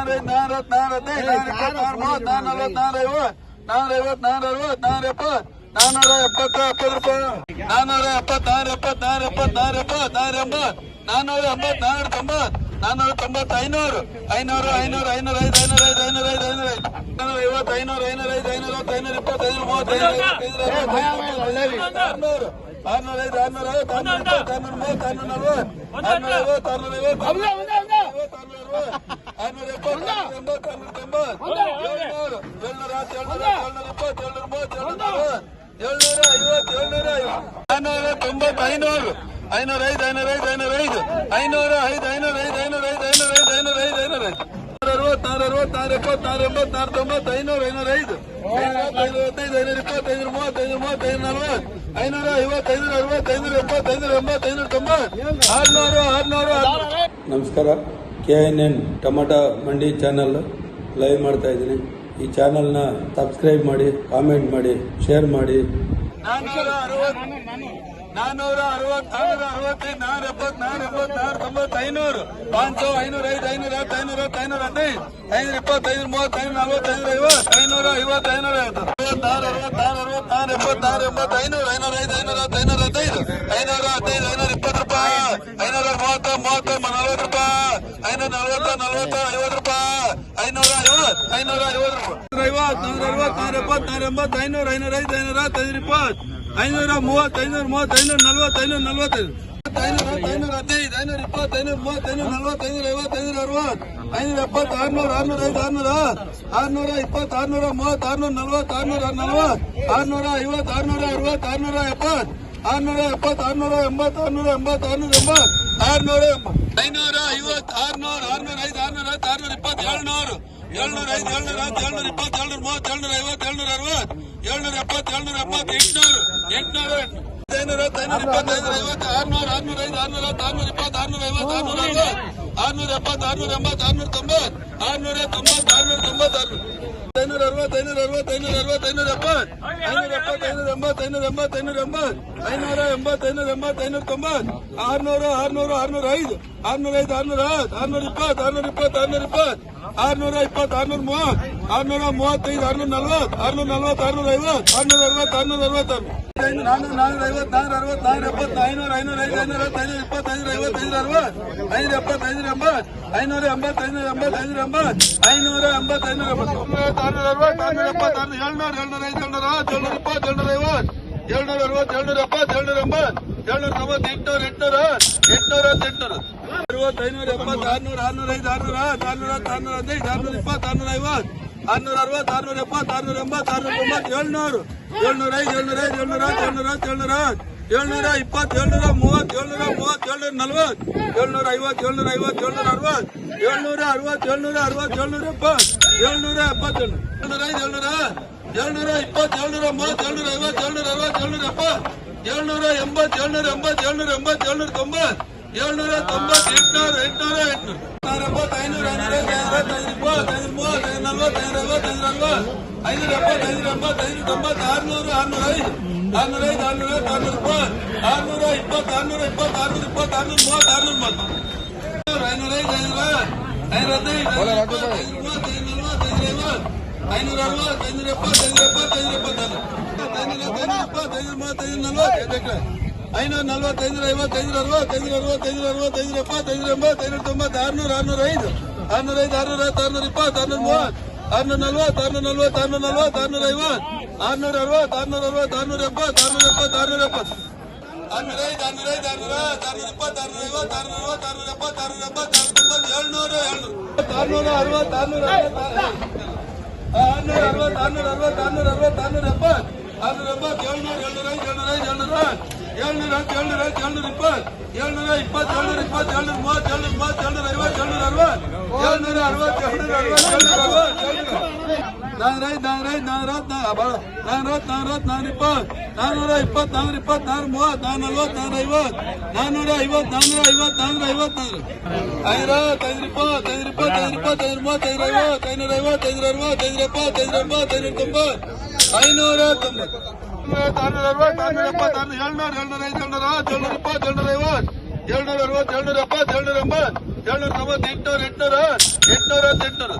ನಾರತ್ ನಾರತ್ ಮೂವತ್ ನಾಲ್ವತ್ ನಾರೈವ ನಾರೈವತ್ ನಾರವತ್ ನಾರಪ್ಪ ನಾನೂರ ಎಪ್ಪತ್ತ ಎಪ್ಪತ್ತು ರೂಪಾಯಿ ನಾನೂರ ಎಪ್ಪತ್ ನಾರ ಎಪ್ಪತ್ ನಾರ ಎಪ್ಪತ್ ನಾರ ಎಪ್ಪತ್ ನಾರ ಎಂಬತ್ ನಾನೂರ ಎಂಬತ್ ನಾನೂರ ತೊಂಬತ್ ನಾನೂರ ತೊಂಬತ್ ಐನೂರು ಐನೂರು ಐನೂರು ಐನೂರ ಐದು ಐನೂರ ಐದು ಐನೂರ ಐದು ಐನೂರ ಐದು ಐನೂರ ಐವತ್ತು ಐನೂರ ಐನೂರ ಐದು ಐನೂರ ಐವತ್ತು ಐನೂರ ಇಪ್ಪತ್ತು ಐನೂರ ಮೂವತ್ತು ಐನೂರ ಆರ್ನೂರ ಐದು ಆರ್ನೂರ ಐವತ್ತು ಆರ್ನೂರ ಇಪ್ಪತ್ತು ಆರ್ನೂರ ಮೂವತ್ತು ಆರ್ನೂರ ನಲ್ವತ್ತು ಆರ್ನೂರ ಐವತ್ತು ಆರ್ನೂರ ಐವತ್ತು ಆರ್ನೂರ ಐವತ್ತು ಆರ್ನೂರ ಅರವತ್ತು ಆರ್ನೂರ ತೊಂಬತ್ತು ಏಳ್ನೂರು ಏಳ್ನೂರ ಹತ್ತು ಏಳ್ನೂರ ಏಳ್ನೂರ ಇಪ್ಪತ್ತು ಏಳ್ನೂರ ಮೂವತ್ತು ಏಳ್ನೂರ ನಲ್ವತ್ತು ಏಳ್ನೂರ ಐವತ್ತು ಏಳ್ನೂರ ಐವತ್ತು ನಾನ್ನೂರ ತೊಂಬತ್ತು ಐನೂರು ಐನೂರ ಐದು ಐನೂರ ಐದು ಐನೂರ ಐದು ಐನೂರ ಐದು ಐನೂರ ಐದು ಐನೂರ ಐದು ಐನೂರ ಐದು ಐನೂರ ಐದು ಐನೂರ ಐದು ಅರವತ್ತಾರು ಅರವತ್ತಾರು ಎಪ್ಪತ್ತಾರು ಎಂಬತ್ತಾರು ತೊಂಬತ್ತು ಐನೂರು ಐನೂರ ಐದು ಐವತ್ತೈದು ಐನೂರ ಇಪ್ಪತ್ತು ಐನೂರ ಮೂವತ್ತು ಐನೂರ ಮೂವತ್ತು ಐನೂರ ನಲ್ವತ್ತು ಐನೂರ ಐವತ್ತು ಐನೂರ ಅರವತ್ತು ಐನೂರ ಎಪ್ಪತ್ತು ಐನೂರ ಎಂಬತ್ತು ಐನೂರ ತೊಂಬತ್ತು ಆರ್ನೂರು ಆರ್ನೂರು ಆರ್ನೂರು ನಮಸ್ಕಾರ K N N tomato mandi channel live ಮಾಡ್ತಾ ಇದ್ದೀನಿ ಈ ಚಾನಲ್ನ ಸಬ್ಸ್ಕ್ರೈಬ್ ಮಾಡಿ ಕಾಮೆಂಟ್ ಮಾಡಿ ಶೇರ್ ಮಾಡಿ ನಾನೂರ ಅರವತ್ತು ಐನೂರ ಐನೂರ ಐನೂರ ಅರವತ್ತೈದು ಐನೂರ ಐನೂರ ಐನೂರ ಐನೂರ ಐನೂರ ಐನೂರು ಐನೂರ ಐನೂರ ಐದು ಐನೂರ ಐನೂರ ಐನೂರ ಐನೂರ ಐನೂರ ಮೂವತ್ತು ಐನೂರ ನಲ್ವತ್ತು ಐನೂರ ಐವತ್ತು ಐನೂರ ಐವತ್ತು ಐನೂರ ಐವತ್ತು ಅರವತ್ತಾರು ಅರವತ್ತಾರು ಎಂಬತ್ತು ಐನೂರ ಐನೂರ ಐದು ಐನೂರ ಐನೂರ ಐನೂರ ಐನೂರ ಇಪ್ಪತ್ತು ರೂಪಾಯಿ ಐನೂರ ಮೂವತ್ತು ಮೂವತ್ತು ನಲ್ವತ್ತು ಐನೂರ ನಲ್ವತ್ತು ನಲ್ವತ್ತು ಐವತ್ತು ರೂಪಾಯಿ ಐನೂರ ಐವತ್ತು ಐನೂರ ಐವತ್ತು ಐವತ್ತು, ನೂರ ಅರವತ್ತು, ನೂರ ಎಪ್ಪತ್ತು, ನೂರ ಎಂಬತ್ತು, ಐನೂರ ಐನೂರ ಐದು, ಐನೂರ ಐನೂರ ಇಪ್ಪತ್ತು, ಐನೂರ ಮೂವತ್ತು ಐನೂರ ಮೂವತ್ತು, ಐನೂರ ನಲ್ವತ್ತು ನಲ್ವತ್ತೈದು. ಐನೂರ ಐನೂರ ಹದಿನೈದು, ಐನೂರ ಇಪ್ಪತ್ತು, ಐನೂರ ಮೂವತ್ತು, ಐನೂರ ಐವತ್ತು ಅರವತ್ತು, ಐನೂರ ಆರ್ನೂರ ಆರ್ನೂರ ಐದು, ಆರ್ನೂರ ಆರ್ನೂರ ಇಪ್ಪತ್ತು, ಆರ್ನೂರ ಆರ್ನೂರ ಐವತ್ತು ಎಂಬತ್ತು ಐವತ್ತು, ಆರ್ನೂರ ಐದು, ಆರ್ನೂರ ಆರ್ನೂರ ಏಳ್ನೂರು. ಏಳ್ನೂರ ಐದು ಏಳ್ನೂರ ಹತ್ತು ಏಳ್ನೂರ ಇಪ್ಪತ್ತು ಏಳ್ನೂರ ಮೂವತ್ತು ಏಳ್ನೂರ ಐವತ್ತು ಏಳ್ನೂರ ಅರವತ್ತು ಏಳ್ನೂರ ಎಪ್ಪತ್ತು ಏಳ್ನೂರ ಎಪ್ಪತ್ತು ಎಂಟ್ನೂರು ಎಂಟ್ನೂರು ಐನೂರ ಹತ್ತು ಐನೂರ ಇಪ್ಪತ್ತು ಐನೂರ ಐವತ್ತು ಆರ್ನೂರ ಆರ್ನೂರ ಐದು ಆರ್ನೂರ ಹತ್ತು ಆರ್ನೂರ ಇಪ್ಪತ್ತು ಆರ್ನೂರ ಐವತ್ತು ಆರ್ನೂರ ಅರವತ್ತು ಆರ್ನೂರ ಎಪ್ಪತ್ತು ಆರ್ನೂರ ಎಂಬತ್ತು ಆರ್ನೂರ ತೊಂಬತ್ತು ಆರ್ನೂರ ತೊಂಬತ್ತು ಆರ್ನೂರ ತೊಂಬತ್ತು ಐನೂರ ಅರವತ್ತು ಐನೂರ ಅರವತ್ತು ಐನೂರ ಅರವತ್ತು ಐನೂರ ಎಪ್ಪತ್ತು ಐನೂರ ಎಪ್ಪತ್ತು ಐನೂರ ಎಂಬತ್ತು ಐನೂರ ಎಂಬತ್ತು ಐನೂರ ಎಂಬತ್ತು ಐನೂರ ಎಂಬತ್ತು ಐನೂರ ಎಂಬತ್ತು ಐನೂರ ತೊಂಬತ್ತು ಆರ್ನೂರು ಆರ್ನೂರು ಆರ್ನೂರ ಐದು ಆರ್ನೂರ ಐದು ಆರ್ನೂರ ಹತ್ತು ಆರ್ನೂರ ಇಪ್ಪತ್ತು ಆರ್ನೂರ ಇಪ್ಪತ್ತು ಆರ್ನೂರ ಇಪ್ಪತ್ತು ಆರ್ನೂರ ಇಪ್ಪತ್ತು, ಆರ್ನೂರ ಮೂವತ್ತು, ಆರ್ನೂರ ಮೂವತ್ತೈದು, ಆರ್ನೂರ ನಲ್ವತ್ತು ಆರ್ನೂರ ನಲ್ವತ್ತು, ಆರ್ನೂರ ಐವತ್ತು, ಆರ್ನೂರ ಅರವತ್ತು ಆರ್ನೂರ ಅರವತ್ತು ನಾನ್ನೂರ ನಾನ್ನೂರ ಐವತ್ತು ನಾನ್ನೂರ ಅರವತ್ತು ನಾನ್ನೂರ ಎಪ್ಪತ್ತು, ಐನೂರ ಐನೂರ ಐದು ಐನೂರ ಐನೂರ ಇಪ್ಪತ್ತು ಐನೂರ ಅರವತ್ತು, ಐನೂರ ಐನೂರ ಐನೂರ ಐವತ್ತು ಎಂಟುನೂರ ಎಂಟುನೂರ ಎಂಟುನೂರ ಅರವತ್ತು, ಐನೂರ, ಎಪ್ಪತ್ತು, ಆರ್ನೂರ ಆರ್ನೂರ ಐದು, ಆರ್ನೂರ ಆರ್ನೂರ ಆರ್ನೂರ ಹದಿನೈದು, ಆರ್ನೂರ ಇಪ್ಪತ್ತು, ಆರ್ನೂರ ಐವತ್ತು, ಆರ್ನೂರ ಅರವತ್ತು, ಆರ್ನೂರ ಎಪ್ಪತ್ತು, ಆರ್ನೂರ ಎಂಬತ್ತು, ಆರ್ನೂರ ತೊಂಬತ್ತು, ಏಳ್ನೂರು. ಏಳ್ನೂರ ಐದು ಏಳ್ನೂರ ಐದು, ಏಳ್ನೂರ ಹತ್ತು ಏಳ್ನೂರ ಹತ್ತು, ಏಳ್ನೂರ ಏಳ್ನೂರ ಇಪ್ಪತ್ತು, ಏಳ್ನೂರ ಮೂವತ್ತು ಏಳ್ನೂರ ಮೂವತ್ತು, ಏಳ್ನೂರ ನಲ್ವತ್ತು. ಏಳ್ನೂರ ಐವತ್ತು ಏಳ್ನೂರ ಐವತ್ತು, ಏಳ್ನೂರ ಅರವತ್ತು. ಏಳ್ನೂರ ಅರವತ್ತು ಏಳ್ನೂರ ಅರವತ್ತು, ಏಳ್ನೂರ ಎಪ್ಪತ್ತು. ಏಳ್ನೂರ ಎಪ್ಪತ್ತೇಳು ಏಳ್ನೂರ ಐದು, ಏಳ್ನೂರ ಏಳ್ನೂರ ಇಪ್ಪತ್ತು, ಏಳ್ನೂರ ಮೂವತ್ತು, ಏಳ್ನೂರ ಐವತ್ತು, ಏಳ್ನೂರ ಅರವತ್ತು, ಏಳ್ನೂರ ಎಪ್ಪತ್ತು. ಏಳ್ನೂರ ಎಂಬತ್ತು ಏಳ್ನೂರ ಎಂಬತ್ತು ಏಳ್ನೂರ ಎಂಬತ್ತು, ಏಳ್ನೂರ ತೊಂಬತ್ತು. ஏழ்நூறு தொம்பத் எட்நூறு எட்நூறு எட்நூறு ஐநூறு ஐநூறு ஐம்பது ஐம்பது நல்வத்து ஐநூறு ஐநூறு ஐநூறு எண்பது ஐநூறு எண்பது ஐநூறு எண்பது ஆறுநூறு ஆறுநூறு ஐந்து ஆறுநூறு ஐந்து ஆறுநூறு ஐந்து ஆறுநூறு முப்பது ஆறுநூறு இப்பத்து ஆறுநூறு இப்பத்து ஆறுநூறு இப்பத்து ஆறுநூறு மூவத்து ஆறுநூறு மூவத்து ஐநூறு ஐந்து ஐநூறு ஐநூறு ஐந்து ஐநூறு முப்பது ஐநூறு மூவத்து ஐநூறு நல்வத்து ஐநூறு ஐம்பது ಐನೂರ ಅರವತ್ತು ಐನೂರ ಎಪ್ಪತ್ತು ಐನೂರ ಎಪ್ಪತ್ತು ಐನೂರ ಎಪ್ಪತ್ತೈದು ಐನೂರ ಎಪ್ಪತ್ತೈದು ಮೂವತ್ತೈದು ನಲವತ್ತು ಐನೂರ ನಲ್ವತ್ತು ಐನೂರ ಐವತ್ತು ಐನೂರ ಅರವತ್ತು ಐನೂರ ಅರವತ್ತು ಐನೂರ ಅರವತ್ತು ಐನೂರ ಎಪ್ಪತ್ತು ಐನೂರ ಎಂಬತ್ತು ಐನೂರ ತೊಂಬತ್ತು ಆರ್ನೂರ ಆರ್ನೂರ ಐದು ಆರ್ನೂರ ಐದು ಆರ್ನೂರ ಹತ್ತು ಆರ್ನೂರ ಇಪ್ಪತ್ತು ಆರ್ನೂರ ಮೂವತ್ತು ಆರ್ನೂರ ನಲ್ವತ್ತು ಆರ್ನೂರ ನಲ್ವತ್ತು ಆರ್ನೂರ ನಲ್ವತ್ತು ಆರ್ನೂರ ಐವತ್ತು ಆರ್ನೂರ ಅರವತ್ತು ಆರ್ನೂರ ಅರವತ್ತು ಆರ್ನೂರ ಎಪ್ಪತ್ತು ಆರ್ನೂರ ಎಪ್ಪತ್ತು ಆರ್ನೂರ ಎಪ್ಪತ್ತು ಆರ್ನೂರ ಐದು ಆರ್ನೂರ ಐದು ಆರ್ನೂರ ಆರ್ನೂರ ಇಪ್ಪತ್ತು ಆರ್ನೂರ ಐವತ್ತು ಆರ್ನೂರ ಅರವತ್ತು ಆರ್ನೂರ ಎಪ್ಪತ್ತು ಆರ್ನೂರ ಎಂಬತ್ತು ಆರ್ನೂರ ತೊಂಬತ್ತು ಏಳ್ನೂರು ಏಳ್ನೂರು ಆರ್ನೂರ ಅರವತ್ತು ಆರ್ನೂರ ಆರ್ನೂರ ಅರವತ್ತು ಆರ್ನೂರ ಅರವತ್ತು ಆರ್ನೂರ ಅರವತ್ತು ಆರ್ನೂರ ಎಪ್ಪತ್ತು ಆರ್ನೂರ ಎಪ್ಪತ್ತು ಏಳ್ನೂರ ಏಳ್ನೂರ ಐದು ಏಳ್ನೂರ ಐದು ಏಳ್ನೂರ ಏಳ್ನೂರ ಹತ್ತು ಏಳ್ನೂರ ಹತ್ತು ಏಳ್ನೂರ ಇಪ್ಪತ್ತು. ಏಳ್ನೂರ ಇಪ್ಪತ್ತು ಏಳ್ನೂರ ಇಪ್ಪತ್ತು, ಏಳ್ನೂರ ಮೂವತ್ತು ಏಳ್ನೂರ ಮೂವತ್ತು, ಏಳ್ನೂರ ಐವತ್ತು, ಏಳ್ನೂರ ಅರವತ್ತು. ಏಳ್ನೂರ ಅರವತ್ತು ಏಳ್ನೂರ ಅರವತ್ತು ಏಳ್ನೂರ ಅರವತ್ತು ನಾನೂರೈದು ನಾನೂರೈದು ನಾನೂರತ್ತು ನಾನೂರತ್ತು ನಾನೂರತ್ತು ನಾನೂರ ಇಪ್ಪತ್ತು ನಾನೂರ ಇಪ್ಪತ್ತು ನಾನೂರ ಇಪ್ಪತ್ತು ಮೂವತ್ತು ನಾನೂರ ನಲ್ವತ್ತು ಐವತ್ತು ನಾನೂರ ಐವತ್ತು ನಾನೂರ ಐವತ್ತು ನಾನೂರ ಐವತ್ತು ಐನೂರತ್ತು ಐನೂರ ಇಪ್ಪತ್ತು ಐನೂರ ಇಪ್ಪತ್ತು ಐನೂರ ಇಪ್ಪತ್ತು ಐನೂರ ಮೂವತ್ತು ಐನೂರ ಐವತ್ತು ಐನೂರ ಐವತ್ತು ಐನೂರ ಅರವತ್ತು ಐನೂರ ಎಪ್ಪತ್ತು ಐನೂರ ಎಂಬತ್ತು ಐನೂರ ತೊಂಬತ್ತು ಐನೂರ ತೊಂಬತ್ತು ಎಂಟುನೂರ ಎಂಟುನೂರ ಎಂಟುನೂರ ಎಂಟುನೂರ ಎಂಟುನೂರ